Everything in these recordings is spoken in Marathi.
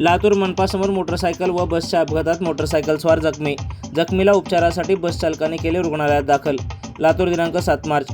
लातूर मनपासमोर मोटरसायकल व बसच्या अपघातात मोटरसायकल स्वार जखमी. जखमीला उपचारासाठी बस चालकाने केले रुग्णालयात दाखल. लातूर दिनांक सात मार्च.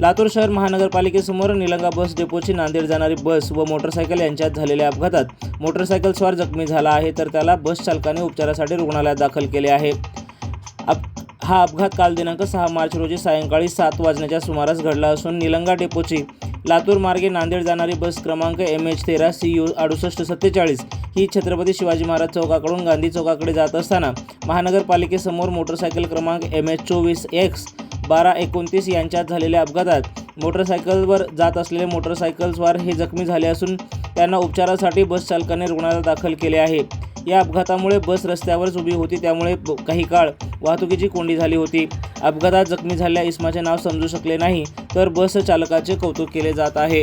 लातूर शहर महानगरपालिकेसमोर निलंगा बस डेपोची नांदेड जाणारी बस व मोटरसायकल यांच्यात झालेल्या अपघातात मोटरसायकल स्वार जखमी झाला आहे तर त्याला बस चालकाने उपचारासाठी रुग्णालयात दाखल केले आहे. अप हा अपघात काल दिनांक सहा मार्च रोजी सायंकाळी सात वाजण्याच्या सुमारास घडला असून निलंगा डेपोची लातूर मार्गे नांदेड जाणारी बस क्रमांक एम एच तेरा सी यू अडुसष्ट सत्तेचाळीस ही छत्रपती शिवाजी महाराज चौकाकडून गांधी चौकाकडे जात असताना महानगरपालिकेसमोर मोटरसायकल क्रमांक एम एच चोवीस एक्स बारा एकोणतीस यांच्यात झालेल्या अपघातात मोटरसायकलवर जात असलेले मोटरसायकलस्वार हे जखमी झाले असून त्यांना उपचारासाठी बस चालकाने रुग्णालयात दाखल केले आहे. या अपघातामुळे बस रस्त्यावरच उभी होती त्यामुळे काही काळ वाहतुकीची कोंडी झाली होती. अपघातात जखमी झालेल्या इस्माचे नाव समजू शकले नाही तर बस चालकाचे कौतुक केले जात आहे.